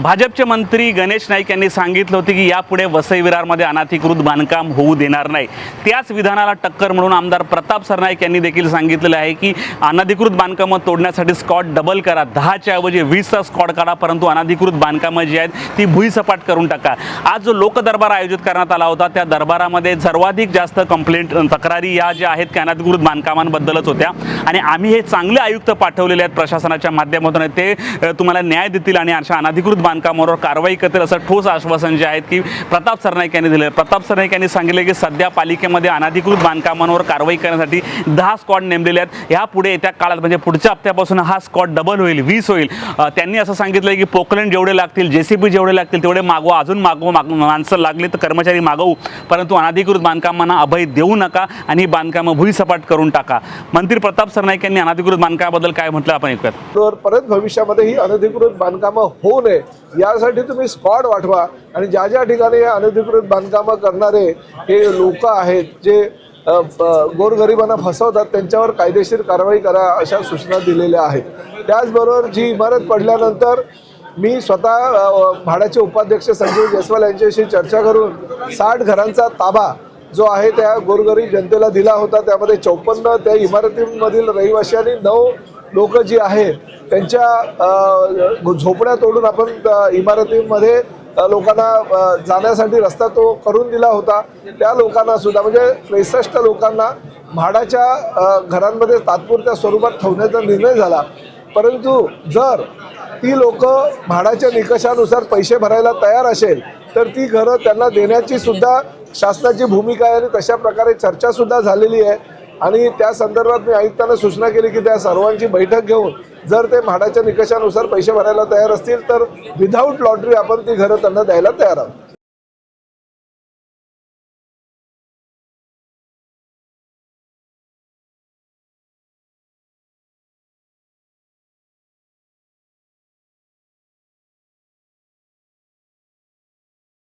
भाजपचे मंत्री गणेश नाईक यांनी सांगितलं होते की यापुढे वसई विरारमध्ये अनाधिकृत बांधकाम होऊ देणार नाही. त्याच विधानाला टक्कर म्हणून आमदार प्रताप सरनाईक यांनी देखील सांगितलेलं आहे की अनाधिकृत बांधकामं तोडण्यासाठी स्कॉट डबल करा. दहाच्या ऐवजी वीसचा स्कॉट काढा परंतु अनाधिकृत बांधकामं जी आहेत ती भुईसपाट करून टाका. आज जो लोकदरबार आयोजित करण्यात आला होता त्या दरबारामध्ये सर्वाधिक जास्त कंप्लेंट तक्रारी या ज्या आहेत त्या अनाधिकृत बांधकामांबद्दलच होत्या. आणि आम्ही हे चांगले आयुक्त पाठवलेले आहेत प्रशासनाच्या माध्यमातून. ते तुम्हाला न्याय देतील आणि अशा अनधिकृत बांधकामावर कारवाई करतील असं ठोस आश्वासन जे आहेत की प्रताप सरनाईक यांनी दिलं प्रताप सरनाईक यांनी सांगितले की सध्या पालिकेमध्ये अनाधिकृत बांधकामांवर कारवाई करण्यासाठी दहा स्कॉट नेमलेले आहेत. यापुढे येत्या काळात म्हणजे पुढच्या हप्त्यापासून हा स्कॉट डबल होईल वीस होईल. त्यांनी असं सांगितलं की पोकलेन जेवढे लागतील जे जेवढे लागतील तेवढे मागवा अजून मागवा माग माणसं लागली तर कर्मचारी मागवू. परंतु अनधिकृत बांधकामांना अभय देऊ नका आणि ही बांधकामं भुईसपाट करून टाका. मंत्री प्रताप सरनाईक यांनी अनाधिकृत बांधकामाबद्दल काय म्हटलं? आपण ऐकूयात. तर परत भविष्यामध्ये ही अनधिकृत बांधकामं होऊ नये यासाठी तुम्ही स्पॉट वाढवा आणि ज्या ज्या ठिकाणी हे अनधिकृत बांधकामं करणारे हे लोक आहेत जे गोरगरिबांना फसवतात त्यांच्यावर कायदेशीर कारवाई करा अशा सूचना दिलेल्या आहेत. त्याचबरोबर जी इमारत पडल्यानंतर मी स्वतः भाड्याचे उपाध्यक्ष संजीव जयस्वाल यांच्याशी चर्चा करून साठ घरांचा ताबा जो आहे त्या गोरगरीब जनतेला दिला होता. त्यामध्ये चौपन्न त्या इमारतीमधील रहिवाशी आणि नऊ लोक जी आहेत त्यांच्या झोपड्या तोडून आपण इमारतीमध्ये लोकांना जाण्यासाठी रस्ता तो करून दिला होता. त्या लोकांना सुद्धा म्हणजे त्रेसष्ट लोकांना म्हाडाच्या घरांमध्ये तात्पुरत्या स्वरूपात ठेवण्याचा निर्णय झाला. परंतु जर ती लोक म्हाडाच्या निकषानुसार पैसे भरायला तयार असेल तर ती घरं त्यांना देण्याची सुद्धा शासनाची भूमिका आहे आणि तशा प्रकारे चर्चा सुद्धा झालेली आहे. आणि त्या संदर्भात मी आयुक्तांना सूचना केली की त्या सर्वांची बैठक घेऊन जर ते म्हाडाच्या निकषानुसार पैसे भरायला तयार असतील तर विदाऊट लॉटरी आपण ती घरं त्यांना द्यायला तयार आहोत.